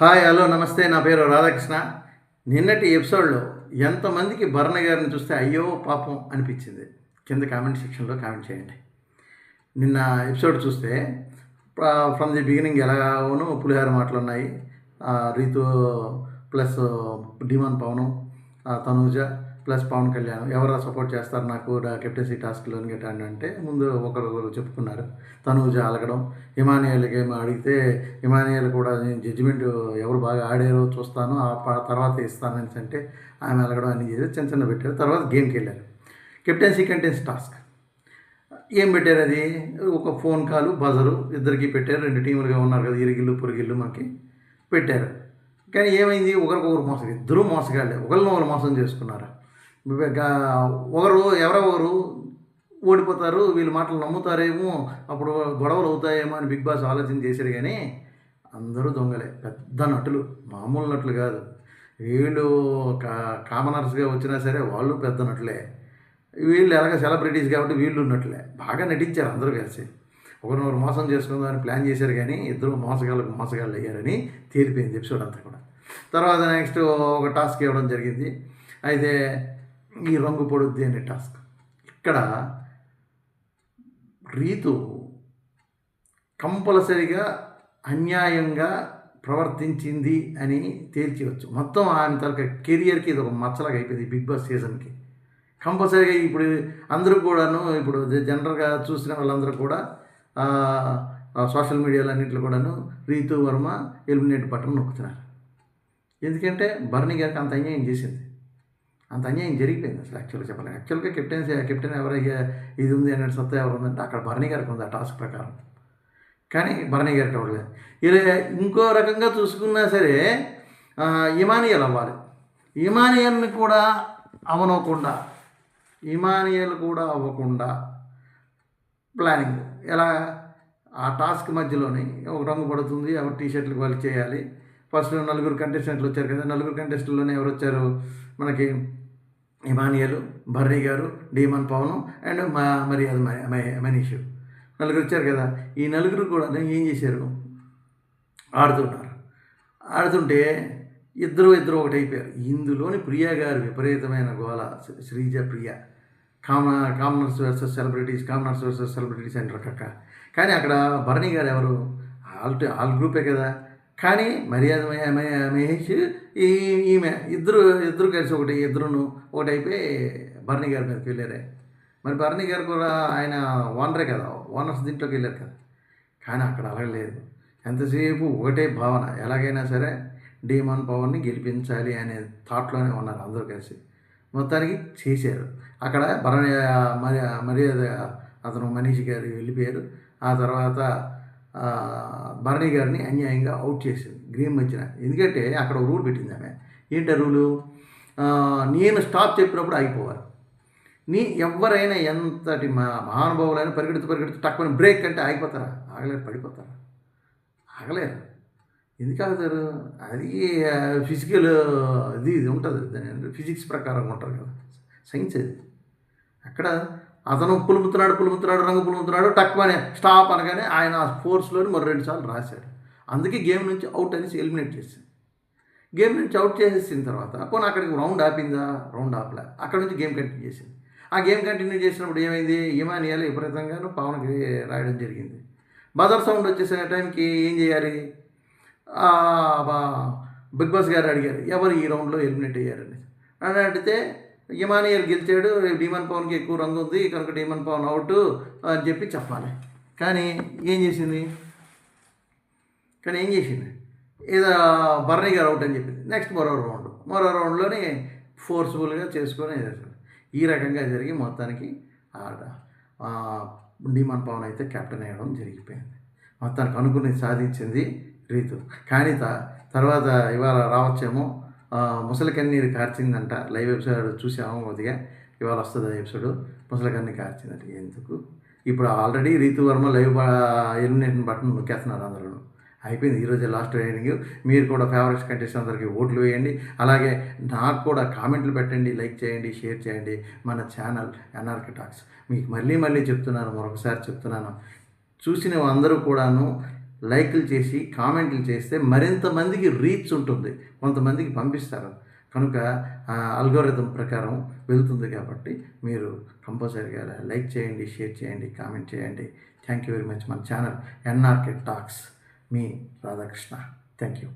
Hi hello నమస్తే నా పేరు రాధాకృష్ణ. నిన్నటి ఎపిసోడ్లో ఎంతమందికి భరణ గారిని చూస్తే అయ్యో పాపం అనిపించింది? కింద కామెంట్ సెక్షన్లో కామెంట్ చేయండి. నిన్న ఎపిసోడ్ చూస్తే ఫ్రమ్ ది బిగినింగ్ ఎలాగోను పులిహార మాటలు ఉన్నాయి. Rithu plus Demon Pavan Tanuja plus Pavan Kalyan ఎవరు సపోర్ట్ చేస్తారు నాకు కెప్టెన్సీ టాస్క్లో గట్టా అంటే ముందు ఒకరు చెప్పుకున్నారు. తనూజ అలగడం హిమానియల్కి ఏమో అడిగితే హిమానియాలు కూడా నేను జడ్జిమెంట్ ఎవరు బాగా ఆడారో చూస్తాను ఆ తర్వాత తర్వాత ఇస్తానని అంటే ఆమె అలగడం అని చేసి చిన్న చిన్న పెట్టారు తర్వాత గేమ్కి వెళ్ళారు. Captaincy contenders task. ఏం పెట్టారు అది? ఒక ఫోన్ కాల్ బజరు ఇద్దరికి పెట్టారు రెండు టీములుగా ఉన్నారు కదా ఇరిగిల్లు పొరిగిల్లు మనకి పెట్టారు. కానీ ఏమైంది? ఒకరికొకరు మోసం ఇద్దరు మోసగాళ్ళే ఒకరిని ఒకరు మోసం చేసుకున్నారు? ఒకరు ఎవరో ఒకరు ఓడిపోతారు వీళ్ళ మాటలు నమ్ముతారేమో అప్పుడు గొడవలు అవుతాయేమో అని బిగ్ బాస్ ఆలోచన చేశారు కానీ అందరూ దొంగలే. పెద్ద నటులు మామూలు నటులు కాదు. వీళ్ళు కా కామనర్స్గా వచ్చినా సరే వాళ్ళు పెద్ద నటులే. వీళ్ళు ఎలాగ సెలబ్రిటీస్ కాబట్టి వీళ్ళు ఉన్నట్లే బాగా నటించారు అందరూ కలిసి. ఒకరినొకరు మోసం చేసుకుందామని ప్లాన్ చేశారు కానీ ఇద్దరు మోసగాళ్ళకు మోసగాళ్ళు అయ్యారని తేలిపోయింది ఎపిసోడ్ అంతా కూడా. తర్వాత నెక్స్ట్ ఒక టాస్క్ ఇవ్వడం జరిగింది. అయితే ఈ రంగు పొడుద్ది అనే టాస్క్. ఇక్కడ రీతు కంపల్సరిగా అన్యాయంగా ప్రవర్తించింది అని తేల్చివచ్చు. మొత్తం ఆమె తరక కెరియర్కి ఇది ఒక మచ్చలాగా అయిపోయింది బిగ్ బాస్ సీజన్కి. కంపల్సరీగా ఇప్పుడు అందరూ కూడాను ఇప్పుడు జనరల్గా చూసిన వాళ్ళందరూ కూడా సోషల్ మీడియాలో అన్నింటిలో కూడాను రీతు వర్మ ఎలిమినేట్ బటన్ నొక్కుతున్నారు. ఎందుకంటే భరణి గారికి అంత అన్యాయం చేసింది. అంత అన్యాయం జరిగిపోయింది అసలు యాక్చువల్గా చెప్పాలి యాక్చువల్గా కెప్టెన్సీ కెప్టెన్ ఎవరైతే ఇది ఉంది అనే సత్తా ఎవరు ఉందంటే అక్కడ భరణి గారికి ఉంది ఆ టాస్క్ ప్రకారం. కానీ భరణి గారికి అవ్వలేదు ఇలా ఇంకో రకంగా చూసుకున్నా సరే ఇమానియల్ అవ్వాలి. ఇమానియల్ని కూడా అవనకుండా ఇమానియల్ కూడా అవ్వకుండా ప్లానింగ్ ఎలా? ఆ టాస్క్ మధ్యలోనే ఒక రంగు పడుతుంది ఎవరు టీ షర్ట్లు వాళ్ళు చేయాలి. ఫస్ట్ నలుగురు కంటెస్టెంట్లు వచ్చారు కదా నలుగురు కంటెస్టెంట్లోనే ఎవరు వచ్చారు? మనకి ఇమానియలు బర్రీ గారు డీమన్ పవన్ అండ్ మా మరి అది మ- మ- మనీష్. నలుగురు వచ్చారు కదా. ఈ నలుగురు కూడా ఏం చేశారు? ఆడుతున్నారు ఆడుతుంటే ఇద్దరు ఇద్దరు ఒకటి ఇందులోని ప్రియా గారు విపరీతమైన గోల శ్రీజ ప్రియ. కామ commoners versus celebrities commoners versus celebrities అంటారు కక్క. కానీ అక్కడ భరణి గారు ఎవరు? ఆల్ ఆల్ గ్రూపే కదా. కానీ మర్యాద మహేష్ ఈ ఈమె ఇద్దరు ఇద్దరు కలిసి ఒకటి ఇద్దరును ఒకటి అయిపోయి భరణి గారి మీదకి వెళ్ళారే. మరి భరణి గారు కూడా ఆయన ఓనరే కదా ఓనర్స్ దీంట్లోకి వెళ్ళారు కదా. కానీ అక్కడ అలగలేదు ఎంతసేపు ఒకటే భావన ఎలాగైనా సరే డీమన్ పవర్ని గెలిపించాలి అనే థాట్లోనే ఉన్నారు అందరూ కలిసి. మొత్తానికి చేశారు. అక్కడ భరణి మర్యాద అతను మనీష్ గారు వెళ్ళిపోయారు. ఆ తర్వాత భరణి గారిని అన్యాయంగా అవుట్ చేసింది గ్రీన్ మధ్యన ఎందుకంటే అక్కడ ఒక రూల్ పెట్టింది ఆమె. ఏంటి రూలు? నేను స్టాప్ చెప్పినప్పుడు ఆగిపోవాలి. నీ ఎవరైనా ఎంతటి మా మహానుభావులైనా పరిగెడుతూ పరిగెడుతూ తక్కువ బ్రేక్ అంటే ఆగిపోతారా? ఆగలేరు పడిపోతారా? ఆగలేరు. ఎందుకు ఆగుతారు? అది ఫిజికల్ ఇది ఇది ఉంటుంది. దాని ఫిజిక్స్ ప్రకారం ఉంటుంది కదా. సైన్స్ అది. అక్కడ అతను పులుపుతున్నాడు పులుముతున్నాడు రంగు పులుముతున్నాడు అనే స్టాప్ అనగానే ఆయన ఆ ఫోర్స్లోని మరో రెండు సార్లు రాశాడు. అందుకే గేమ్ నుంచి అవుట్ అనేసి ఎలిమినేట్ చేసింది. గేమ్ నుంచి అవుట్ చేసేసిన తర్వాత పోనీ అక్కడికి రౌండ్ ఆపిందా? రౌండ్ ఆపలే. అక్కడ నుంచి గేమ్ కంటిన్యూ చేసింది. ఆ గేమ్ కంటిన్యూ చేసినప్పుడు ఏమైంది? ఇమానియాలు విపరీతంగాను పవన్కి రాయడం జరిగింది. బజర్ సౌండ్ వచ్చేసిన టైంకి ఏం చేయాలి? బా- బిగ్ బాస్ గారు అడిగారు ఎవరు ఈ రౌండ్లో ఎలిమినేట్ అయ్యారని. అని అడిగితే ఇమానియల్ గెలిచాడు డీమన్ పవన్కి ఎక్కువ రంగు ఉంది కనుక డీమన్ పవన్ అవుట్ అని చెప్పి చెప్పాలి. కానీ ఏం చేసింది? కానీ ఏం చేసింది? ఏదో బర్నీ గారు అవుట్ అని చెప్పింది. నెక్స్ట్ మరో రౌండ్. మరో రౌండ్లోని ఫోర్స్ఫుల్గా చేసుకొని చేశాడు. ఈ రకంగా జరిగి మొత్తానికి ఆడ డీమన్ పవన్ అయితే కెప్టెన్ అయ్యడం జరిగిపోయింది. మొత్తానికి అనుకుని సాధించింది రీతు. కానీ త- తర్వాత ఇవాళ రావచ్చేమో ముసలికన్నీరు కన్నీరు కార్చిందంట. లైవ్ ఎపిసోడ్ చూసాము కొద్దిగా ఇవాళ వస్తుంది ఎపిసోడ్. ముసలి కన్నీరు కార్చిందంట. ఎందుకు? ఇప్పుడు already Rithu Varma live elimination button నొక్కేస్తున్నారు అందరూ. అయిపోయింది. ఈరోజు లాస్ట్ ట్రైనింగ్ మీరు కూడా ఫేవరెట్స్ కంటెస్ట్ అందరికీ ఓట్లు వేయండి. అలాగే నాకు కూడా కామెంట్లు పెట్టండి లైక్ చేయండి షేర్ చేయండి మన ఛానల్ ఎన్ఆర్కి టాక్స్. మీకు మళ్ళీ మళ్ళీ చెప్తున్నాను మరొకసారి చెప్తున్నాను. చూసిన అందరూ కూడాను లైక్లు చేసి కామెంట్లు చేస్తే మరింత మందికి రీచ్ ఉంటుంది. కొంతమందికి పంపిస్తారు. కనుక అల్గోరిథం ప్రకారం వెళ్తుంది కాబట్టి మీరు కంపల్సరీగా లైక్ చేయండి షేర్ చేయండి కామెంట్ చేయండి. థ్యాంక్ యూ వెరీ మచ్ మన ఛానల్ ఎన్ఆర్కే టాక్స్. మీ రాధాకృష్ణ. Thank you.